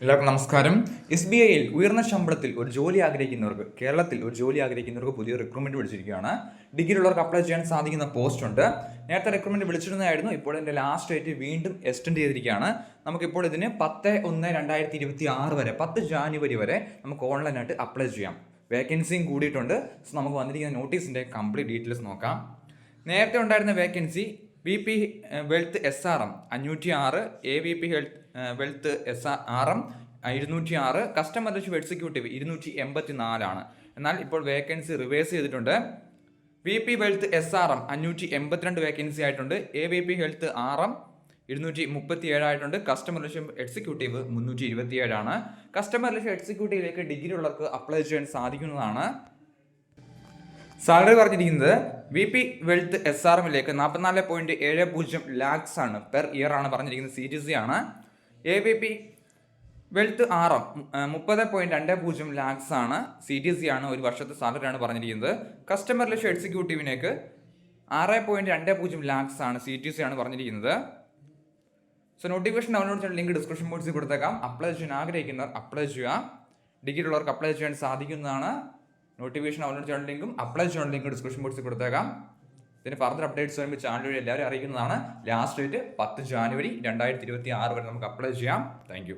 എല്ലാവർക്കും നമസ്കാരം. S B ഐയിൽ ഉയർന്ന ശമ്പളത്തിൽ ഒരു ജോലി ആഗ്രഹിക്കുന്നവർക്ക് കേരളത്തിൽ ഒരു ജോലി ആഗ്രഹിക്കുന്നവർക്ക് പുതിയ റിക്രൂട്ട്മെന്റ് വിളിച്ചിരിക്കുകയാണ്. ഡിഗ്രി ഉള്ളവർക്ക് അപ്ലൈ ചെയ്യാൻ സാധിക്കുന്ന പോസ്റ്റ് ഉണ്ട്. നേരത്തെ റിക്രൂട്ട്മെന്റ് വിളിച്ചിരുന്നതായിരുന്നു. ഇപ്പോൾ എന്റെ ലാസ്റ്റ് ഡേറ്റ് വീണ്ടും എക്സ്റ്റെൻഡ് ചെയ്തിരിക്കുകയാണ്. നമുക്കിപ്പോൾ ഇതിന് പത്ത് ഒന്ന് രണ്ടായിരത്തി ഇരുപത്തി ആറ് വരെ പത്ത് ജാനുവരി വരെ നമുക്ക് ഓൺലൈനായിട്ട് അപ്ലൈ ചെയ്യാം. വേക്കൻസിയും കൂടിയിട്ടുണ്ട്. സോ നമുക്ക് വന്നിരിക്കുന്ന നോട്ടീസിന്റെ കംപ്ലീറ്റ് ഡീറ്റെയിൽസ് നോക്കാം. നേരത്തെ ഉണ്ടായിരുന്ന vacancy V P wealth S R M അഞ്ഞൂറ്റി ആറ് A V P health wealth S R M ഇരുന്നൂറ്റി ആറ് കസ്റ്റമർ റിലേഷൻ എക്സിക്യൂട്ടീവ് ഇരുന്നൂറ്റി എൺപത്തി നാലാണ് എന്നാൽ ഇപ്പോൾ വേക്കൻസി റിവേഴ്സ് ചെയ്തിട്ടുണ്ട്. V P wealth S R M അഞ്ഞൂറ്റി എൺപത്തിരണ്ട് വേക്കൻസി ആയിട്ടുണ്ട്. A V P health R M ഇരുന്നൂറ്റി മുപ്പത്തി ഏഴായിട്ടുണ്ട് കസ്റ്റമർ റിലേഷൻ എക്സിക്യൂട്ടീവ് മുന്നൂറ്റി ഇരുപത്തിയേഴാണ് കസ്റ്റമർ റിലേഷൻ എക്സിക്യൂട്ടീവിലേക്ക് ഡിഗ്രി ഉള്ളവർക്ക് അപ്ലൈ ചെയ്യാൻ സാധിക്കുന്നതാണ്. സാലറി പറഞ്ഞിരിക്കുന്നത് V P wealth S R എമ്മിലേക്ക് നാൽപ്പത്തിനാല് പോയിന്റ് ഏഴ് പൂജ്യം ലാക്സ് ആണ് പെർ ഇയർ ആണ് പറഞ്ഞിരിക്കുന്നത് സി ടി സി ആണ്. A V P wealth R M മുപ്പത് പോയിന്റ് രണ്ട് പൂജ്യം ലാക്സ് ആണ് സി ടി സി ആണ് ഒരു വർഷത്തെ സാലറി ആണ് പറഞ്ഞിരിക്കുന്നത്. കസ്റ്റമർ റിലേഷൻ എക്സിക്യൂട്ടീവിനേക്ക് ആറ് പോയിന്റ് രണ്ട് പൂജ്യം ലാക്സ് ആണ് സി ടി സി ആണ് പറഞ്ഞിരിക്കുന്നത്. സോ നോട്ടിഫിക്കേഷൻ ഡൗൺലോഡ് ചെയ്യാൻ ലിങ്ക് ഡിസ്ക്രിപ്ഷൻ ബോക്സിൽ കൊടുത്തേക്കാം. അപ്ലൈ ചെയ്യാൻ ആഗ്രഹിക്കുന്നവർ അപ്ലൈ ചെയ്യുക. ഡിഗ്രി ഉള്ളവർക്ക് അപ്ലൈ ചെയ്യാൻ സാധിക്കുന്നതാണ്. നോട്ടിഫിക്കേഷൻ ഡൗൺലോഡ് ചെയ്യാൻ ലിങ്കും അപ്ലൈ ചെയ്യാൻ ലിങ്ക് ഡിസ്ക്രിപ്ഷൻ ബോക്സിൽ കൊടുത്തേക്കാം. ഇതിന് ഫർദർ അപ്ഡേറ്റ്സ് വരുമ്പോൾ ചാനൽ വഴി എല്ലാവരും അറിയിക്കുന്നതാണ്. ലാസ്റ്റ് ഡേറ്റ് പത്ത് ജാനുവരി രണ്ടായിരത്തി ഇരുപത്തി ആറ് വരെ നമുക്ക് അപ്ലൈ ചെയ്യാം. താങ്ക്